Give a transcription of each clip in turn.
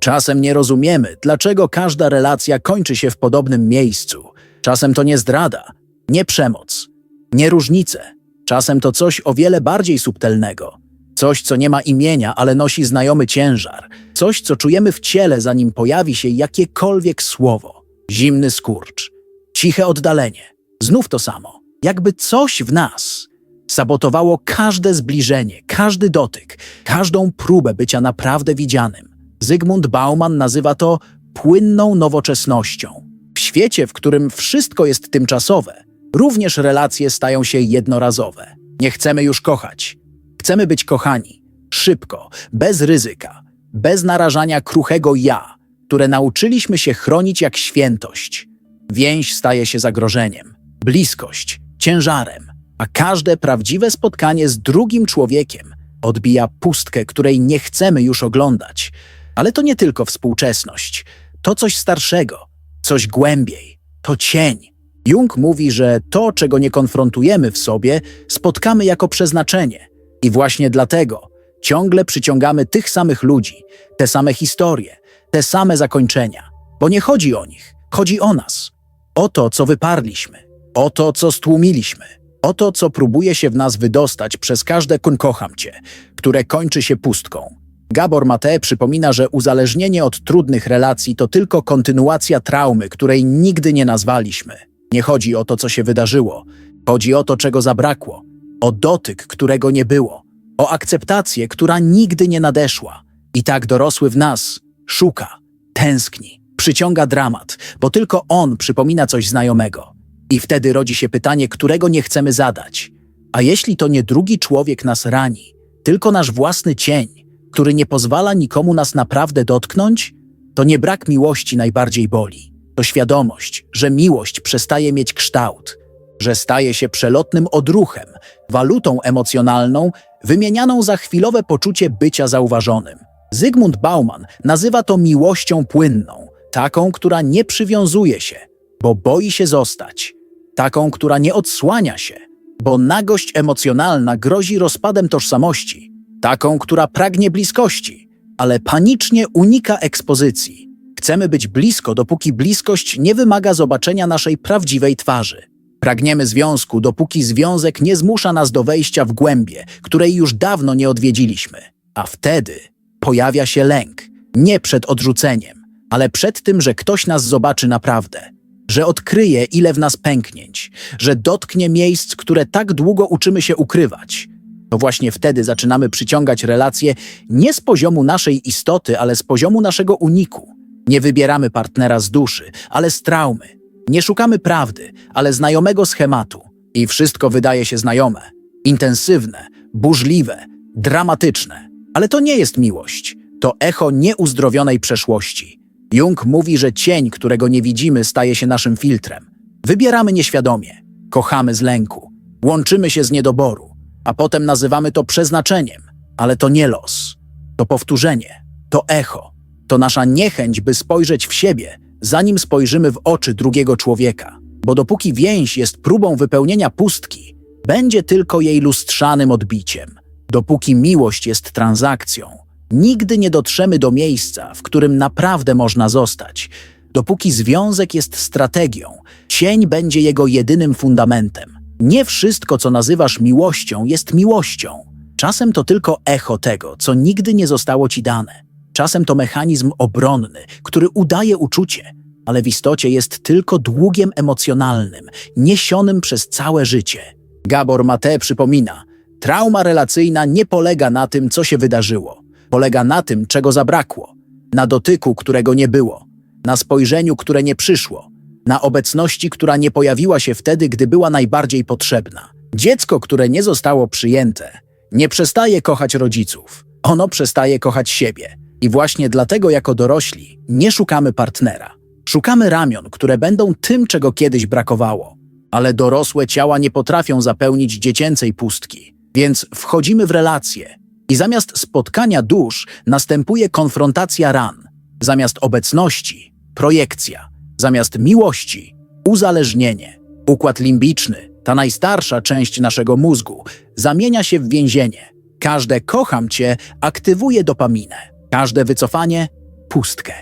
Czasem nie rozumiemy, dlaczego każda relacja kończy się w podobnym miejscu. Czasem to nie zdrada, nie przemoc, nie różnice. Czasem to coś o wiele bardziej subtelnego. Coś, co nie ma imienia, ale nosi znajomy ciężar. Coś, co czujemy w ciele, zanim pojawi się jakiekolwiek słowo. Zimny skurcz, ciche oddalenie. Znów to samo. Jakby coś w nas sabotowało każde zbliżenie, każdy dotyk, każdą próbę bycia naprawdę widzianym. Zygmunt Bauman nazywa to płynną nowoczesnością. W świecie, w którym wszystko jest tymczasowe, również relacje stają się jednorazowe. Nie chcemy już kochać. Chcemy być kochani. Szybko, bez ryzyka, bez narażania kruchego ja, które nauczyliśmy się chronić jak świętość. Więź staje się zagrożeniem, bliskość ciężarem, a każde prawdziwe spotkanie z drugim człowiekiem odbija pustkę, której nie chcemy już oglądać. Ale to nie tylko współczesność, to coś starszego, coś głębiej, to cień. Jung mówi, że to, czego nie konfrontujemy w sobie, spotkamy jako przeznaczenie. I właśnie dlatego ciągle przyciągamy tych samych ludzi, te same historie, te same zakończenia. Bo nie chodzi o nich, chodzi o nas. O to, co wyparliśmy, o to, co stłumiliśmy, o to, co próbuje się w nas wydostać przez każde kun kocham cię, które kończy się pustką. Gabor Mate przypomina, że uzależnienie od trudnych relacji to tylko kontynuacja traumy, której nigdy nie nazwaliśmy. Nie chodzi o to, co się wydarzyło, chodzi o to, czego zabrakło, o dotyk, którego nie było, o akceptację, która nigdy nie nadeszła. I tak dorosły w nas szuka, tęskni, przyciąga dramat, bo tylko on przypomina coś znajomego. I wtedy rodzi się pytanie, którego nie chcemy zadać. A jeśli to nie drugi człowiek nas rani, tylko nasz własny cień, który nie pozwala nikomu nas naprawdę dotknąć, to nie brak miłości najbardziej boli. To świadomość, że miłość przestaje mieć kształt, że staje się przelotnym odruchem, walutą emocjonalną, wymienianą za chwilowe poczucie bycia zauważonym. Zygmunt Bauman nazywa to miłością płynną, taką, która nie przywiązuje się, bo boi się zostać, taką, która nie odsłania się, bo nagość emocjonalna grozi rozpadem tożsamości, taką, która pragnie bliskości, ale panicznie unika ekspozycji. Chcemy być blisko, dopóki bliskość nie wymaga zobaczenia naszej prawdziwej twarzy. Pragniemy związku, dopóki związek nie zmusza nas do wejścia w głębie, której już dawno nie odwiedziliśmy. A wtedy pojawia się lęk, nie przed odrzuceniem, ale przed tym, że ktoś nas zobaczy naprawdę, że odkryje, ile w nas pęknięć, że dotknie miejsc, które tak długo uczymy się ukrywać. To właśnie wtedy zaczynamy przyciągać relacje nie z poziomu naszej istoty, ale z poziomu naszego uniku. Nie wybieramy partnera z duszy, ale z traumy. Nie szukamy prawdy, ale znajomego schematu. I wszystko wydaje się znajome. Intensywne, burzliwe, dramatyczne. Ale to nie jest miłość. To echo nieuzdrowionej przeszłości. Jung mówi, że cień, którego nie widzimy, staje się naszym filtrem. Wybieramy nieświadomie, kochamy z lęku, łączymy się z niedoboru, a potem nazywamy to przeznaczeniem. Ale to nie los. To powtórzenie, to echo, to nasza niechęć, by spojrzeć w siebie, zanim spojrzymy w oczy drugiego człowieka. Bo dopóki więź jest próbą wypełnienia pustki, będzie tylko jej lustrzanym odbiciem. Dopóki miłość jest transakcją, nigdy nie dotrzemy do miejsca, w którym naprawdę można zostać. Dopóki związek jest strategią, cień będzie jego jedynym fundamentem. Nie wszystko, co nazywasz miłością, jest miłością. Czasem to tylko echo tego, co nigdy nie zostało ci dane. Czasem to mechanizm obronny, który udaje uczucie, ale w istocie jest tylko długiem emocjonalnym, niesionym przez całe życie. Gabor Mate przypomina, trauma relacyjna nie polega na tym, co się wydarzyło. Polega na tym, czego zabrakło. Na dotyku, którego nie było. Na spojrzeniu, które nie przyszło. Na obecności, która nie pojawiła się wtedy, gdy była najbardziej potrzebna. Dziecko, które nie zostało przyjęte, nie przestaje kochać rodziców. Ono przestaje kochać siebie. I właśnie dlatego jako dorośli nie szukamy partnera. Szukamy ramion, które będą tym, czego kiedyś brakowało. Ale dorosłe ciała nie potrafią zapełnić dziecięcej pustki. Więc wchodzimy w relacje i zamiast spotkania dusz następuje konfrontacja ran. Zamiast obecności projekcja. Zamiast miłości uzależnienie. Układ limbiczny, ta najstarsza część naszego mózgu, zamienia się w więzienie. Każde kocham cię aktywuje dopaminę. Każde wycofanie pustkę.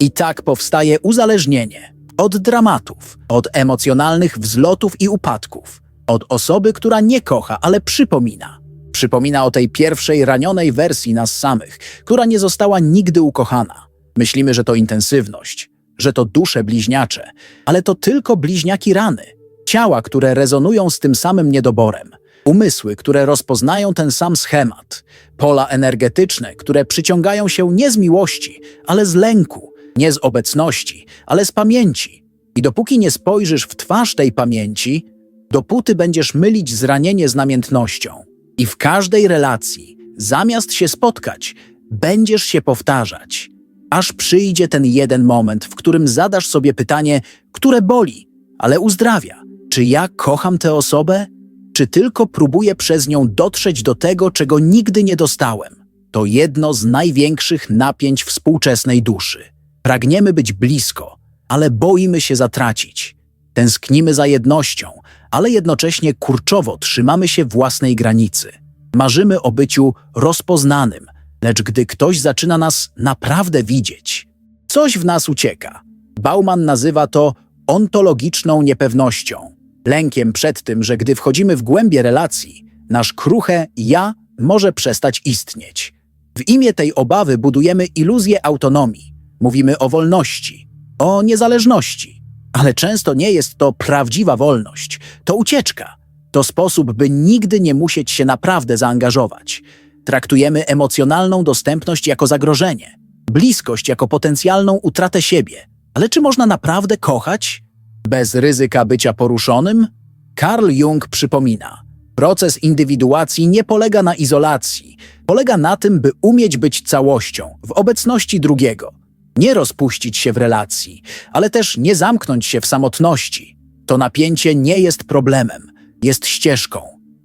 I tak powstaje uzależnienie od dramatów, od emocjonalnych wzlotów i upadków, od osoby, która nie kocha, ale przypomina. Przypomina o tej pierwszej ranionej wersji nas samych, która nie została nigdy ukochana. Myślimy, że to intensywność, że to dusze bliźniacze, ale to tylko bliźniaki rany, ciała, które rezonują z tym samym niedoborem, umysły, które rozpoznają ten sam schemat, pola energetyczne, które przyciągają się nie z miłości, ale z lęku, nie z obecności, ale z pamięci. I dopóki nie spojrzysz w twarz tej pamięci, dopóty będziesz mylić zranienie z namiętnością. I w każdej relacji, zamiast się spotkać, będziesz się powtarzać, aż przyjdzie ten jeden moment, w którym zadasz sobie pytanie, które boli, ale uzdrawia. Czy ja kocham tę osobę? Czy tylko próbuję przez nią dotrzeć do tego, czego nigdy nie dostałem? To jedno z największych napięć współczesnej duszy. Pragniemy być blisko, ale boimy się zatracić. Tęsknimy za jednością, ale jednocześnie kurczowo trzymamy się własnej granicy. Marzymy o byciu rozpoznanym, lecz gdy ktoś zaczyna nas naprawdę widzieć, coś w nas ucieka. Bauman nazywa to ontologiczną niepewnością, lękiem przed tym, że gdy wchodzimy w głębie relacji, nasz kruche ja może przestać istnieć. W imię tej obawy budujemy iluzję autonomii. Mówimy o wolności, o niezależności, ale często nie jest to prawdziwa wolność, to ucieczka. To sposób, by nigdy nie musieć się naprawdę zaangażować. Traktujemy emocjonalną dostępność jako zagrożenie, bliskość jako potencjalną utratę siebie. Ale czy można naprawdę kochać bez ryzyka bycia poruszonym? Carl Jung przypomina: proces indywiduacji nie polega na izolacji, polega na tym, by umieć być całością w obecności drugiego. Nie rozpuścić się w relacji, ale też nie zamknąć się w samotności. To napięcie nie jest problemem, jest ścieżką,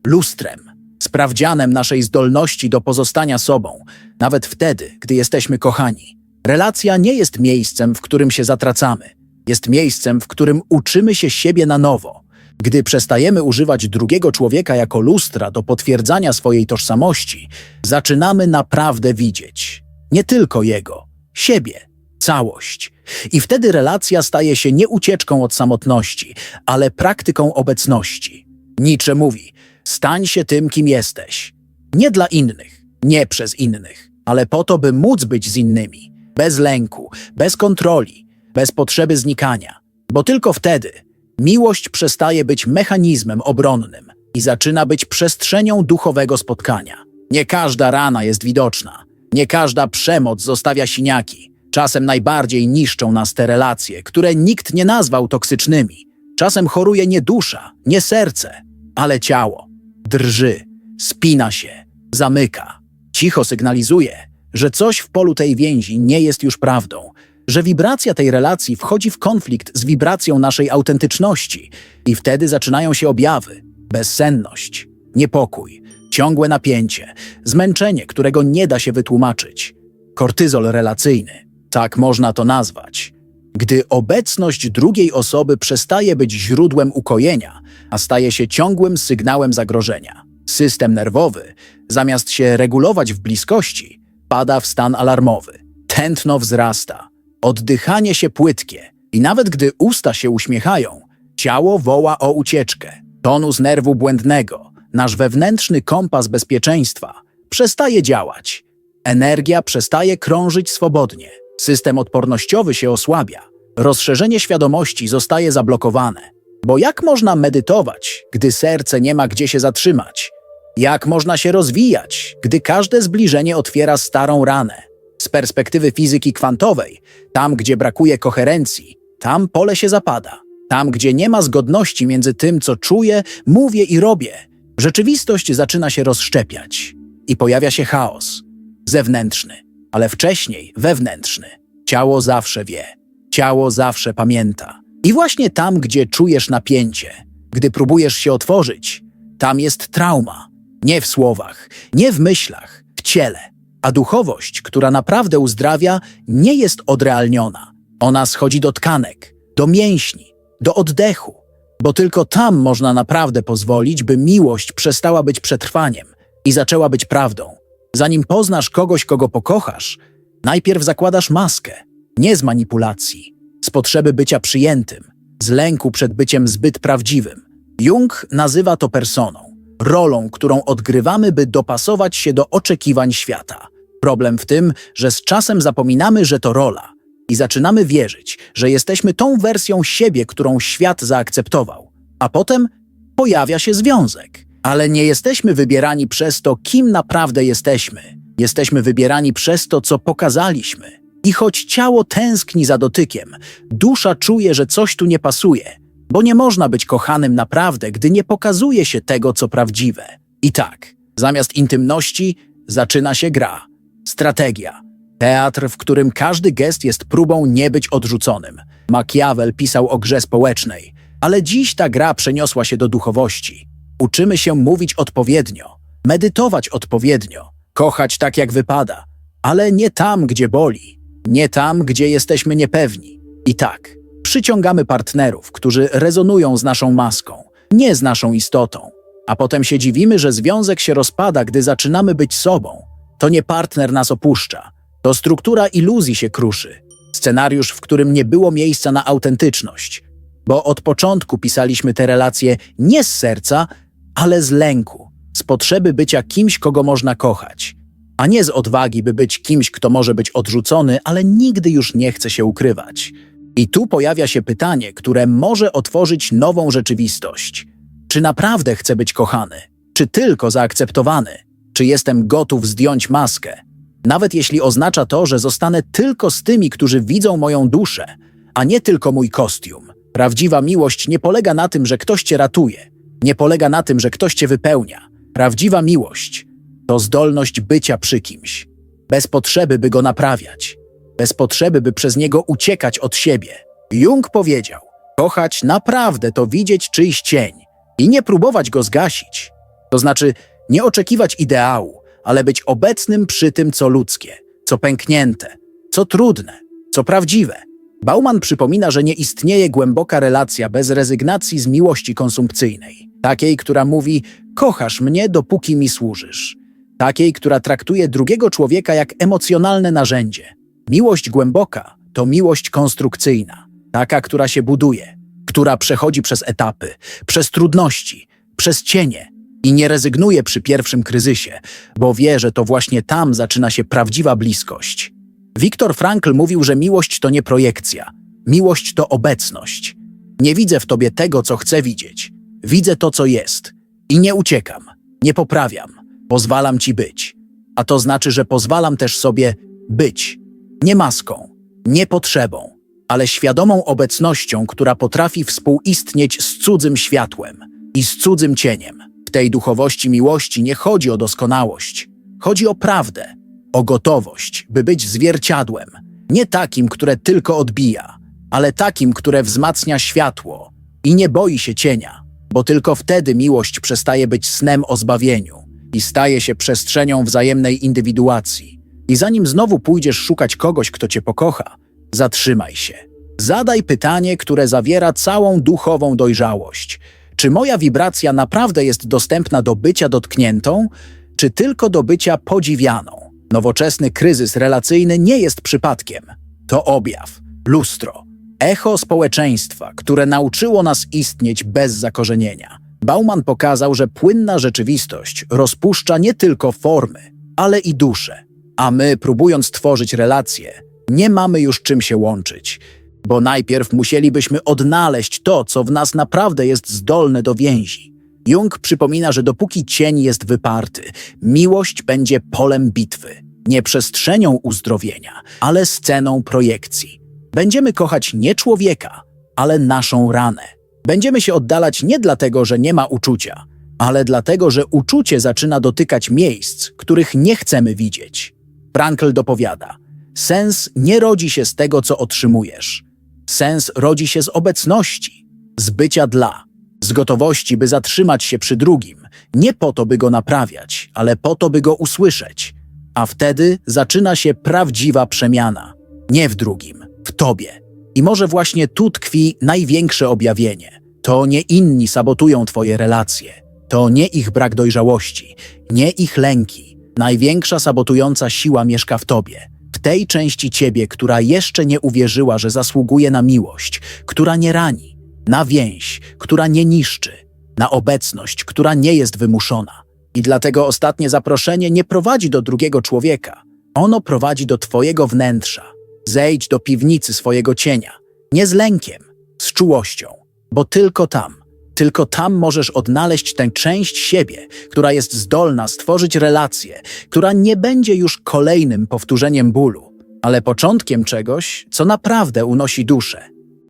lustrem, sprawdzianem naszej zdolności do pozostania sobą, nawet wtedy, gdy jesteśmy kochani. Relacja nie jest miejscem, w którym się zatracamy. Jest miejscem, w którym uczymy się siebie na nowo. Gdy przestajemy używać drugiego człowieka jako lustra do potwierdzania swojej tożsamości, zaczynamy naprawdę widzieć nie tylko jego, siebie, całość. I wtedy relacja staje się nie ucieczką od samotności, ale praktyką obecności. Nietzsche mówi: stań się tym, kim jesteś. Nie dla innych, nie przez innych, ale po to, by móc być z innymi, bez lęku, bez kontroli, bez potrzeby znikania. Bo tylko wtedy miłość przestaje być mechanizmem obronnym i zaczyna być przestrzenią duchowego spotkania. Nie każda rana jest widoczna, nie każda przemoc zostawia siniaki. Czasem najbardziej niszczą nas te relacje, które nikt nie nazwał toksycznymi. Czasem choruje nie dusza, nie serce, ale ciało. Drży, spina się, zamyka. Cicho sygnalizuje, że coś w polu tej więzi nie jest już prawdą, że wibracja tej relacji wchodzi w konflikt z wibracją naszej autentyczności i wtedy zaczynają się objawy: bezsenność, niepokój, ciągłe napięcie, zmęczenie, którego nie da się wytłumaczyć, kortyzol relacyjny, tak można to nazwać. Gdy obecność drugiej osoby przestaje być źródłem ukojenia, a staje się ciągłym sygnałem zagrożenia, system nerwowy, zamiast się regulować w bliskości, pada w stan alarmowy. Tętno wzrasta, oddychanie się płytkie i nawet gdy usta się uśmiechają, ciało woła o ucieczkę. Tonus nerwu błędnego, nasz wewnętrzny kompas bezpieczeństwa, przestaje działać. Energia przestaje krążyć swobodnie. System odpornościowy się osłabia. Rozszerzenie świadomości zostaje zablokowane. Bo jak można medytować, gdy serce nie ma gdzie się zatrzymać? Jak można się rozwijać, gdy każde zbliżenie otwiera starą ranę? Z perspektywy fizyki kwantowej, tam gdzie brakuje koherencji, tam pole się zapada. Tam gdzie nie ma zgodności między tym, co czuję, mówię i robię, rzeczywistość zaczyna się rozszczepiać i pojawia się chaos. Zewnętrzny, ale wcześniej wewnętrzny. Ciało zawsze wie, ciało zawsze pamięta. I właśnie tam, gdzie czujesz napięcie, gdy próbujesz się otworzyć, tam jest trauma. Nie w słowach, nie w myślach, w ciele. A duchowość, która naprawdę uzdrawia, nie jest odrealniona. Ona schodzi do tkanek, do mięśni, do oddechu, bo tylko tam można naprawdę pozwolić, by miłość przestała być przetrwaniem i zaczęła być prawdą. Zanim poznasz kogoś, kogo pokochasz, Najpierw zakładasz maskę, nie z manipulacji, z potrzeby bycia przyjętym, z lęku przed byciem zbyt prawdziwym. Jung nazywa to personą, rolą, którą odgrywamy, by dopasować się do oczekiwań świata. Problem w tym, że z czasem zapominamy, że to rola i zaczynamy wierzyć, że jesteśmy tą wersją siebie, którą świat zaakceptował. A potem pojawia się związek. Ale nie jesteśmy wybierani przez to, kim naprawdę jesteśmy. Jesteśmy wybierani przez to, co pokazaliśmy. I choć ciało tęskni za dotykiem, dusza czuje, że coś tu nie pasuje, bo nie można być kochanym naprawdę, gdy nie pokazuje się tego, co prawdziwe. I tak, zamiast intymności zaczyna się gra. Strategia. Teatr, w którym każdy gest jest próbą nie być odrzuconym. Machiavel pisał o grze społecznej, ale dziś ta gra przeniosła się do duchowości. Uczymy się mówić odpowiednio, medytować odpowiednio, kochać tak jak wypada, ale nie tam, gdzie boli, nie tam, gdzie jesteśmy niepewni. I tak, przyciągamy partnerów, którzy rezonują z naszą maską, nie z naszą istotą. A potem się dziwimy, że związek się rozpada, gdy zaczynamy być sobą. To nie partner nas opuszcza, to struktura iluzji się kruszy. Scenariusz, w którym nie było miejsca na autentyczność. Bo od początku pisaliśmy te relacje nie z serca, ale z lęku, z potrzeby bycia kimś, kogo można kochać, a nie z odwagi, by być kimś, kto może być odrzucony, ale nigdy już nie chce się ukrywać. I tu pojawia się pytanie, które może otworzyć nową rzeczywistość. Czy naprawdę chcę być kochany? Czy tylko zaakceptowany? Czy jestem gotów zdjąć maskę? Nawet jeśli oznacza to, że zostanę tylko z tymi, którzy widzą moją duszę, a nie tylko mój kostium. Prawdziwa miłość nie polega na tym, że ktoś cię ratuje, nie polega na tym, że ktoś cię wypełnia. Prawdziwa miłość to zdolność bycia przy kimś, bez potrzeby, by go naprawiać, bez potrzeby, by przez niego uciekać od siebie. Jung powiedział: Kochać naprawdę to widzieć czyjś cień i nie próbować go zgasić. To znaczy, nie oczekiwać ideału, ale być obecnym przy tym, co ludzkie, co pęknięte, co trudne, co prawdziwe. Bauman przypomina, że nie istnieje głęboka relacja bez rezygnacji z miłości konsumpcyjnej, takiej, która mówi: Kochasz mnie, dopóki mi służysz, takiej, która traktuje drugiego człowieka jak emocjonalne narzędzie. Miłość głęboka to miłość konstrukcyjna, taka, która się buduje, która przechodzi przez etapy, przez trudności, przez cienie i nie rezygnuje przy pierwszym kryzysie, bo wie, że to właśnie tam zaczyna się prawdziwa bliskość. Viktor Frankl mówił, że miłość to nie projekcja, miłość to obecność. Nie widzę w tobie tego, co chcę widzieć. Widzę to, co jest. I nie uciekam, nie poprawiam, pozwalam ci być. A to znaczy, że pozwalam też sobie być. Nie maską, nie potrzebą, ale świadomą obecnością, która potrafi współistnieć z cudzym światłem i z cudzym cieniem. W tej duchowości miłości nie chodzi o doskonałość, chodzi o prawdę, o gotowość, by być zwierciadłem, nie takim, które tylko odbija, ale takim, które wzmacnia światło i nie boi się cienia, bo tylko wtedy miłość przestaje być snem o zbawieniu i staje się przestrzenią wzajemnej indywiduacji. I zanim znowu pójdziesz szukać kogoś, kto cię pokocha, zatrzymaj się. Zadaj pytanie, które zawiera całą duchową dojrzałość. Czy moja wibracja naprawdę jest dostępna do bycia dotkniętą, czy tylko do bycia podziwianą? Nowoczesny kryzys relacyjny nie jest przypadkiem. To objaw, lustro, echo społeczeństwa, które nauczyło nas istnieć bez zakorzenienia. Bauman pokazał, że płynna rzeczywistość rozpuszcza nie tylko formy, ale i duszę. A my, próbując tworzyć relacje, nie mamy już czym się łączyć, bo najpierw musielibyśmy odnaleźć to, co w nas naprawdę jest zdolne do więzi. Jung przypomina, że dopóki cień jest wyparty, miłość będzie polem bitwy, nie przestrzenią uzdrowienia, ale sceną projekcji. Będziemy kochać nie człowieka, ale naszą ranę. Będziemy się oddalać nie dlatego, że nie ma uczucia, ale dlatego, że uczucie zaczyna dotykać miejsc, których nie chcemy widzieć. Frankl dopowiada: Sens nie rodzi się z tego, co otrzymujesz. Sens rodzi się z obecności, z bycia dla, z gotowości, by zatrzymać się przy drugim, nie po to, by go naprawiać, ale po to, by go usłyszeć. A wtedy zaczyna się prawdziwa przemiana. Nie w drugim, w tobie. I może właśnie tu tkwi największe objawienie. To nie inni sabotują twoje relacje. To nie ich brak dojrzałości, nie ich lęki. Największa sabotująca siła mieszka w tobie. W tej części ciebie, która jeszcze nie uwierzyła, że zasługuje na miłość, która nie rani, na więź, która nie niszczy, na obecność, która nie jest wymuszona. I dlatego ostatnie zaproszenie nie prowadzi do drugiego człowieka. Ono prowadzi do twojego wnętrza. Zejdź do piwnicy swojego cienia. Nie z lękiem, z czułością. Bo tylko tam, tylko tam możesz odnaleźć tę część siebie, która jest zdolna stworzyć relację, która nie będzie już kolejnym powtórzeniem bólu, ale początkiem czegoś, co naprawdę unosi duszę.